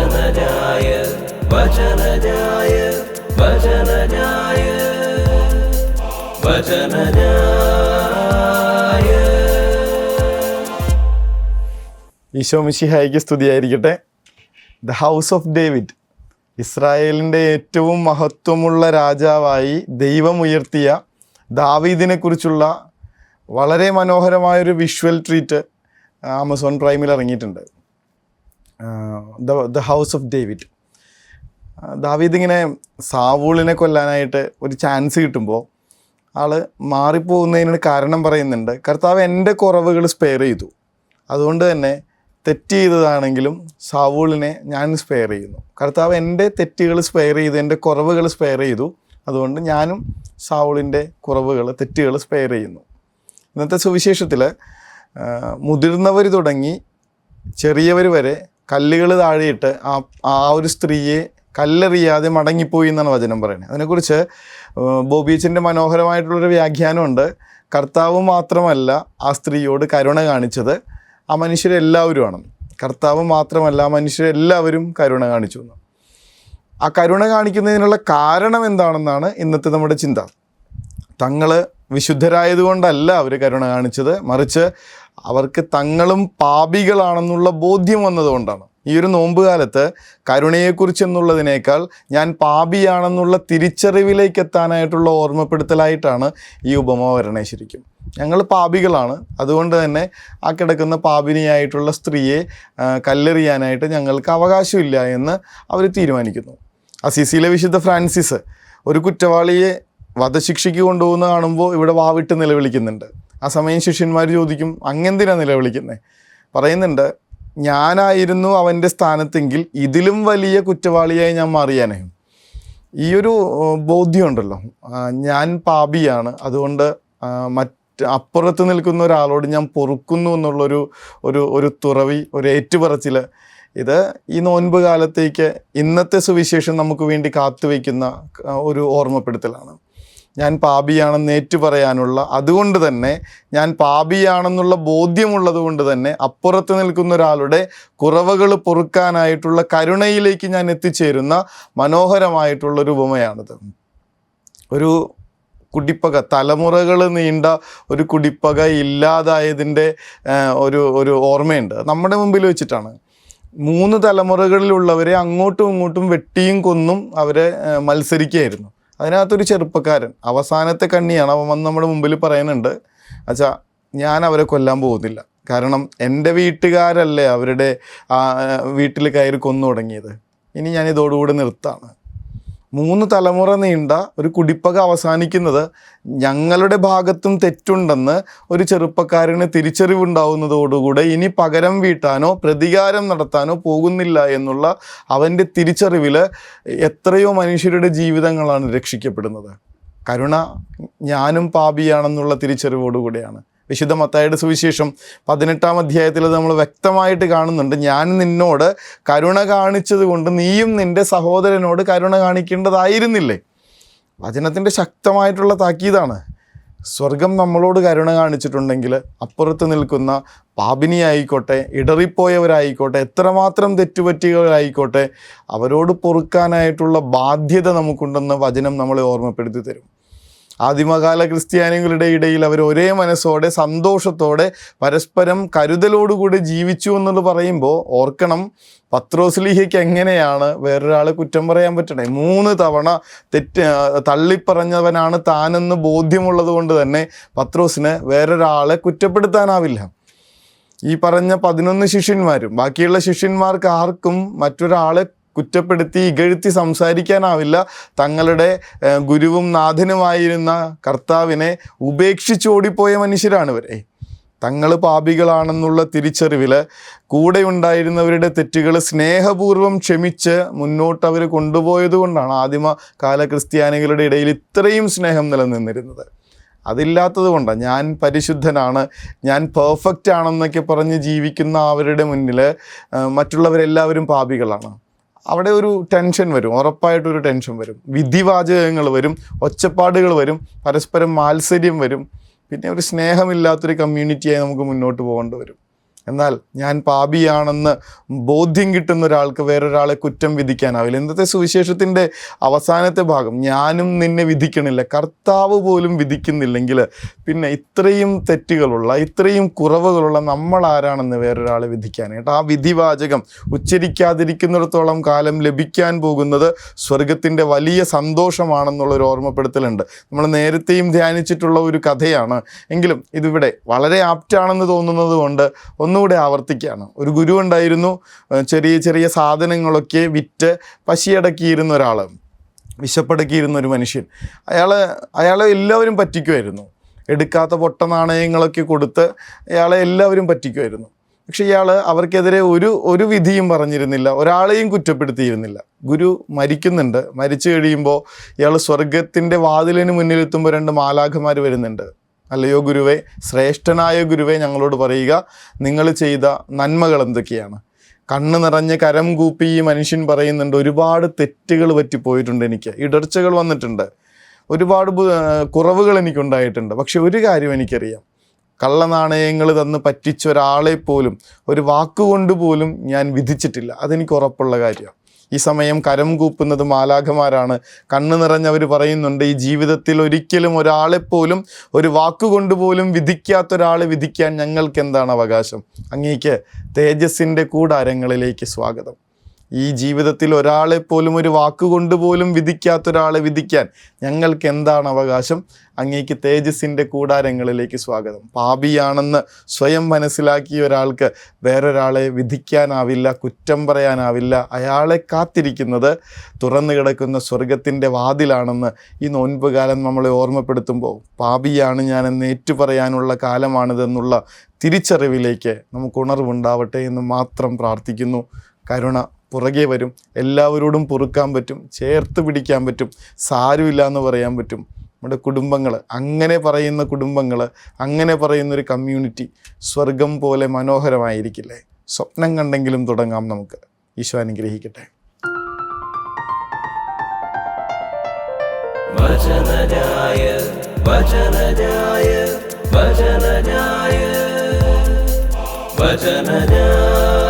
വചനജായ വചനജായ വചനജായ വചനജായ ഈശോ സ്തുതിയായിരിക്കട്ടെ. The house of David ഇസ്രായേലിന്റെ ഏറ്റവും മഹത്വമുള്ള രാജാവായി ദൈവം ഉയർത്തിയ ദാവീദിനെ കുറിച്ചുള്ള വളരെ മനോഹരമായൊരു വിഷ്വൽ ട്രീറ്റ് ആമസോൺ പ്രൈമിൽ ഇറങ്ങിയിട്ടുണ്ട്. The the house of David ദാവീദ് ഇങ്ങനെ സാവൂളിനെ കൊല്ലാനായിട്ട് ഒരു ചാൻസ് കിട്ടുമ്പോൾ ആൾ മാറിപ്പോകുന്നതിന് കാരണം പറയുന്നുണ്ട്. കർത്താവ് എന്റെ കുറവുകൾ സ്പെയർ ചെയ്തു. അതുകൊണ്ട് തന്നെ തെറ്റ് ചെയ്തതാണെങ്കിലും സാവൂളിനെ ഞാൻ സ്പെയർ ചെയ്യുന്നു. കർത്താവ് എന്റെ തെറ്റുകൾ സ്പെയർ ചെയ്തു എന്റെ കുറവുകൾ സ്പെയർ ചെയ്തു. അതുകൊണ്ട് ഞാനും സാവൂളിന്റെ കുറവുകൾ തെറ്റുകൾ സ്പെയർ ചെയ്യുന്നു. ഇന്നത്തെ സുവിശേഷത്തിൽ മുതിർന്നവർ തുടങ്ങി ചെറിയവർ വരെ കല്ലുകൾ താഴെയിട്ട് ആ ആ ഒരു സ്ത്രീയെ കല്ലെറിയാതെ മടങ്ങിപ്പോയി എന്നാണ് വചനം പറയുന്നത്. അതിനെക്കുറിച്ച് ബോബീച്ചിന്റെ മനോഹരമായിട്ടുള്ളൊരു വ്യാഖ്യാനമുണ്ട്. കർത്താവ് മാത്രമല്ല ആ സ്ത്രീയോട് കരുണ കാണിച്ചത് ആ മനുഷ്യരെല്ലാവരുമാണ്. കർത്താവ് മാത്രമല്ല ആ മനുഷ്യരെല്ലാവരും കരുണ കാണിച്ചു എന്ന്. ആ കരുണ കാണിക്കുന്നതിനുള്ള കാരണം എന്താണെന്നാണ് ഇന്നത്തെ നമ്മുടെ ചിന്ത. തങ്ങൾ വിശുദ്ധരായതുകൊണ്ടല്ല അവർ കരുണ കാണിച്ചത്. മറിച്ച് അവർക്ക് തങ്ങളും പാപികളാണെന്നുള്ള ബോധ്യം വന്നതുകൊണ്ടാണ്. ഈ ഒരു നോമ്പ് കാലത്ത് കരുണയെക്കുറിച്ച് എന്നുള്ളതിനേക്കാൾ ഞാൻ പാപിയാണെന്നുള്ള തിരിച്ചറിവിലേക്ക് എത്താനായിട്ടുള്ള ഓർമ്മപ്പെടുത്തലായിട്ടാണ് ഈ ഉപമ വരണേ ശരിക്കും. ഞങ്ങൾ പാപികളാണ്. അതുകൊണ്ട് തന്നെ ആ കിടക്കുന്ന പാപിനിയായിട്ടുള്ള സ്ത്രീയെ കല്ലെറിയാനായിട്ട് ഞങ്ങൾക്ക് അവകാശമില്ല എന്ന് അവർ തീരുമാനിക്കുന്നു. അസീസിയിലെ വിശുദ്ധ ഫ്രാൻസിസ് ഒരു കുറ്റവാളിയെ വധശിക്ഷയ്ക്ക് കൊണ്ടുപോകുന്ന കാണുമ്പോൾ ഇവിടെ വാവിട്ട് നിലവിളിക്കുന്നുണ്ട്. ആ സമയം ശിഷ്യന്മാർ ചോദിക്കും അങ്ങെന്തിനാ നിലവിളിക്കുന്നത് പറയുന്നുണ്ട് ഞാനായിരുന്നു അവന്റെ സ്ഥാനത്തെങ്കിൽ ഇതിലും വലിയ കുറ്റവാളിയായി ഞാൻ മാറിയാനേ. ഈ ഒരു ബോധ്യമുണ്ടല്ലോ. ഞാൻ പാപിയാണ്. അതുകൊണ്ട് മറ്റ് അപ്പുറത്ത് നിൽക്കുന്ന ഒരാളോട് ഞാൻ പൊറുക്കുന്നു എന്നുള്ളൊരു ഒരു ഒരു തുറവി ഒരു ഏറ്റുപറച്ചിൽ ഇത് ഈ നോൻപ് കാലത്തേക്ക് ഇന്നത്തെ സുവിശേഷം നമുക്ക് വേണ്ടി കാത്തുവയ്ക്കുന്ന ഒരു ഓർമ്മപ്പെടുത്തലാണ്. ഞാൻ പാപിയാണെന്ന് ഏറ്റുപറയാനുള്ള അതുകൊണ്ട് തന്നെ ഞാൻ പാപിയാണെന്നുള്ള ബോധ്യമുള്ളത് കൊണ്ട് തന്നെ അപ്പുറത്ത് നിൽക്കുന്ന ഒരാളുടെ കുറവുകൾ പൊറുക്കാനായിട്ടുള്ള കരുണയിലേക്ക് ഞാൻ എത്തിച്ചേരുന്ന മനോഹരമായിട്ടുള്ളൊരു ഉപമയാണിത്. ഒരു കുടിപ്പക തലമുറകൾ നീണ്ട ഒരു കുടിപ്പക ഇല്ലാതായതിന്റെ ഒരു ഒരു ഓർമ്മയുണ്ട്. നമ്മുടെ മുമ്പിൽ വെച്ചിട്ടാണ്. മൂന്ന് തലമുറകളിലുള്ളവരെ അങ്ങോട്ടും ഇങ്ങോട്ടും വെട്ടിയും കൊന്നും അവരെ മത്സരിക്കുകയായിരുന്നു. അതിനകത്തൊരു ചെറുപ്പക്കാരൻ അവസാനത്തെ കണ്ണിയാണ് അവൻ വന്ന് നമ്മുടെ മുമ്പിൽ പറയുന്നുണ്ട് അച്ഛാ ഞാൻ അവരെ കൊല്ലാൻ പോകുന്നില്ല. കാരണം എന്റെ വീട്ടുകാരല്ലേ അവരുടെ വീട്ടിൽ കയറി കൊന്നു തുടങ്ങിയത്. ഇനി ഞാൻ ഇതോടുകൂടി നിർത്താണ്. മൂന്ന് തലമുറ നീണ്ട ഒരു കുടിപ്പക അവസാനിക്കുന്നത് ഞങ്ങളുടെ ഭാഗത്തും തെറ്റുണ്ടെന്ന് ഒരു ചെറുപ്പക്കാരന് തിരിച്ചറിവുണ്ടാവുന്നതോടുകൂടെ ഇനി പകരം വീട്ടാനോ പ്രതികാരം നടത്താനോ പോകുന്നില്ല എന്നുള്ള അവന്റെ തിരിച്ചറിവിൽ എത്രയോ മനുഷ്യരുടെ ജീവിതങ്ങളാണ് രക്ഷിക്കപ്പെടുന്നത്. കരുണ ഞാനും പാപിയാണെന്നുള്ള തിരിച്ചറിവോടുകൂടിയാണ്. വിശുദ്ധ മത്തായുടെ സുവിശേഷം പതിനെട്ടാം അധ്യായത്തിൽ നമ്മൾ വ്യക്തമായിട്ട് കാണുന്നുണ്ട്. ഞാൻ നിന്നോട് കരുണ കാണിച്ചത് കൊണ്ട് നീയും നിന്റെ സഹോദരനോട് കരുണ കാണിക്കേണ്ടതായിരുന്നില്ലേ? വചനത്തിന്റെ ശക്തമായിട്ടുള്ള താക്കീതാണ്. സ്വർഗം നമ്മളോട് കരുണ കാണിച്ചിട്ടുണ്ടെങ്കിൽ അപ്പുറത്ത് നിൽക്കുന്ന പാപിനിയായിക്കോട്ടെ ഇടറിപ്പോയവരായിക്കോട്ടെ എത്രമാത്രം തെറ്റുപറ്റിയവരായിക്കോട്ടെ അവരോട് പൊറുക്കാനായിട്ടുള്ള ബാധ്യത നമുക്കുണ്ടെന്ന് വചനം നമ്മളെ ഓർമ്മപ്പെടുത്തി തരും. ആദിമകാല ക്രിസ്ത്യാനികളുടെ ഇടയിൽ അവർ ഒരേ മനസ്സോടെ സന്തോഷത്തോടെ പരസ്പരം കരുതലോടുകൂടി ജീവിച്ചു എന്നുള്ളത് പറയുമ്പോൾ ഓർക്കണം പത്രോസ്ലിഹയ്ക്ക് എങ്ങനെയാണ് വേറൊരാളെ കുറ്റം പറയാൻ പറ്റണേ? മൂന്ന് തവണ തെറ്റ് തള്ളിപ്പറഞ്ഞവനാണ് താനെന്ന് ബോധ്യമുള്ളത് കൊണ്ട് തന്നെ പത്രോസിന് വേറൊരാളെ കുറ്റപ്പെടുത്താനാവില്ല. ഈ പറഞ്ഞ പതിനൊന്ന് ശിഷ്യന്മാരും ബാക്കിയുള്ള ശിഷ്യന്മാർക്ക് ആർക്കും മറ്റൊരാളെ കുറ്റപ്പെടുത്തി ഇകഴ്ത്തി സംസാരിക്കാനാവില്ല. തങ്ങളുടെ ഗുരുവും നാഥനുമായിരുന്ന കർത്താവിനെ ഉപേക്ഷിച്ചോടിപ്പോയ മനുഷ്യരാണ് ഇവരെ തങ്ങൾ പാപികളാണെന്നുള്ള തിരിച്ചറിവിൽ കൂടെ ഉണ്ടായിരുന്നവരുടെ തെറ്റുകൾ സ്നേഹപൂർവം ക്ഷമിച്ച് മുന്നോട്ട് അവർ കൊണ്ടുപോയത് കൊണ്ടാണ് ആദിമ കാല ക്രിസ്ത്യാനികളുടെ ഇടയിൽ ഇത്രയും സ്നേഹം നിലനിന്നിരുന്നത്. അതില്ലാത്തത് കൊണ്ടാണ് ഞാൻ പരിശുദ്ധനാണ് ഞാൻ പെർഫെക്റ്റ് ആണെന്നൊക്കെ പറഞ്ഞ് ജീവിക്കുന്ന അവരുടെ മുന്നിൽ മറ്റുള്ളവരെല്ലാവരും പാപികളാണ്. അവിടെ ഒരു ടെൻഷൻ വരും ഉറപ്പായിട്ടൊരു ടെൻഷൻ വരും. വിധിവാചകങ്ങൾ വരും ഒച്ചപ്പാടുകൾ വരും പരസ്പരം മാത്സര്യം വരും. പിന്നെ ഒരു സ്നേഹമില്ലാത്തൊരു കമ്മ്യൂണിറ്റിയായി നമുക്ക് മുന്നോട്ട് പോകേണ്ടി വരും. എന്നാൽ ഞാൻ പാപിയാണെന്ന് ബോധ്യം കിട്ടുന്ന ഒരാൾക്ക് വേറൊരാളെ കുറ്റം വിധിക്കാനാവില്ല. ഇന്നത്തെ സുവിശേഷത്തിന്റെ അവസാനത്തെ ഭാഗം ഞാനും നിന്നെ വിധിക്കണില്ല കർത്താവ് പോലും വിധിക്കുന്നില്ലെങ്കിൽ പിന്നെ ഇത്രയും തെറ്റുകളുള്ള ഇത്രയും കുറവുകളുള്ള നമ്മൾ ആരാണെന്ന് വേറൊരാളെ വിധിക്കാനായിട്ട് ആ വിധിവാചകം ഉച്ചരിക്കാതിരിക്കുന്നിടത്തോളം കാലം ലഭിക്കാൻ പോകുന്നത് സ്വർഗത്തിന്റെ വലിയ സന്തോഷമാണെന്നുള്ളൊരു ഓർമ്മപ്പെടുത്തലുണ്ട്. നമ്മൾ നേരത്തെയും ധ്യാനിച്ചിട്ടുള്ള ഒരു കഥയാണ്. എങ്കിലും ഇതിവിടെ വളരെ ആപ്റ്റാണെന്ന് തോന്നുന്നത് കൊണ്ട് ഒന്നുകൂടെ ആവർത്തിക്കുകയാണ്. ഒരു ഗുരു ഉണ്ടായിരുന്നു ചെറിയ ചെറിയ സാധനങ്ങളൊക്കെ വിറ്റ് പശിയടക്കിയിരുന്ന ഒരാൾ വിശപ്പടക്കിയിരുന്ന ഒരു മനുഷ്യൻ. അയാൾ അയാളെ എല്ലാവരും പറ്റിക്കുമായിരുന്നു. എടുക്കാത്ത പൊട്ട നാണയങ്ങളൊക്കെ കൊടുത്ത് അയാളെ എല്ലാവരും പറ്റിക്കുമായിരുന്നു. പക്ഷേ ഇയാൾ അവർക്കെതിരെ ഒരു ഒരു വിധിയും പറഞ്ഞിരുന്നില്ല ഒരാളെയും കുറ്റപ്പെടുത്തിയിരുന്നില്ല. ഗുരു മരിക്കുന്നുണ്ട്. മരിച്ചു കഴിയുമ്പോൾ ഇയാൾ സ്വർഗത്തിന്റെ വാതിലിന് മുന്നിലെത്തുമ്പോൾ രണ്ട് മാലാഖമാർ വരുന്നുണ്ട്. അല്ലയോ ഗുരുവെ ശ്രേഷ്ഠനായ ഗുരുവെ ഞങ്ങളോട് പറയുക നിങ്ങൾ ചെയ്ത നന്മകൾ എന്തൊക്കെയാണ്? കണ്ണ് നിറഞ്ഞ് കരം കൂപ്പി ഈ മനുഷ്യൻ പറയുന്നുണ്ട് ഒരുപാട് തെറ്റുകൾ പറ്റിപ്പോയിട്ടുണ്ട് എനിക്ക്. ഇടർച്ചകൾ വന്നിട്ടുണ്ട്. ഒരുപാട് കുറവുകൾ എനിക്കുണ്ടായിട്ടുണ്ട്. പക്ഷെ ഒരു കാര്യം എനിക്കറിയാം. കള്ളനാണയങ്ങൾ തന്ന് പറ്റിച്ച ഒരാളെ പോലും ഒരു വാക്കുകൊണ്ട് പോലും ഞാൻ വിധിച്ചിട്ടില്ല. അതെനിക്ക് ഉറപ്പുള്ള കാര്യമാണ്. ഈ സമയം കരം കൂപ്പുന്നത് മാലാഖമാരാണ്. കണ്ണു നിറഞ്ഞവർ പറയുന്നുണ്ട് ഈ ജീവിതത്തിൽ ഒരിക്കലും ഒരാളെപ്പോലും ഒരു വാക്കുകൊണ്ട് പോലും വിധിക്കാത്ത ഒരാളെ വിധിക്കാൻ ഞങ്ങൾക്ക് എന്താണ് അവകാശം? അങ്ങേക്ക് തേജസ്സിന്റെ കൂടാരങ്ങളിലേക്ക് സ്വാഗതം. ഈ ജീവിതത്തിൽ ഒരാളെ പോലും ഒരു വാക്കുകൊണ്ട് പോലും വിധിക്കാത്ത ഒരാളെ വിധിക്കാൻ ഞങ്ങൾക്ക് എന്താണ് അവകാശം? അങ്ങേക്ക് തേജസ്സിന്റെ കൂടാരങ്ങളിലേക്ക് സ്വാഗതം. പാപിയാണെന്ന് സ്വയം മനസ്സിലാക്കിയ ഒരാൾക്ക് വേറൊരാളെ വിധിക്കാനാവില്ല കുറ്റം പറയാനാവില്ല. അയാളെ കാത്തിരിക്കുന്നത് തുറന്നു കിടക്കുന്ന സ്വർഗത്തിന്റെ വാതിലാണെന്ന് ഈ നോൻപ് കാലം നമ്മളെ ഓർമ്മപ്പെടുത്തുമ്പോൾ. പാപിയാണ് ഞാനെന്ന് ഏറ്റുപറയാനുള്ള കാലമാണിതെന്നുള്ള തിരിച്ചറിവിലേക്ക് നമുക്ക് ഉണർവുണ്ടാവട്ടെ എന്ന് മാത്രം പ്രാർത്ഥിക്കുന്നു. കരുണ പുറകെ വരും. എല്ലാവരോടും പൊറുക്കാൻ പറ്റും. ചേർത്ത് പിടിക്കാൻ പറ്റും. സാരമില്ല എന്ന് പറയാൻ പറ്റും. നമ്മുടെ കുടുംബങ്ങൾ അങ്ങനെ പറയുന്ന കുടുംബങ്ങൾ അങ്ങനെ പറയുന്നൊരു കമ്മ്യൂണിറ്റി സ്വർഗം പോലെ മനോഹരമായിരിക്കില്ലേ? സ്വപ്നം കണ്ടെങ്കിലും തുടങ്ങാം നമുക്ക്. ഈശോ അനുഗ്രഹിക്കട്ടെ. വചനജായ വചനജായ വചനജായ വചനജായ.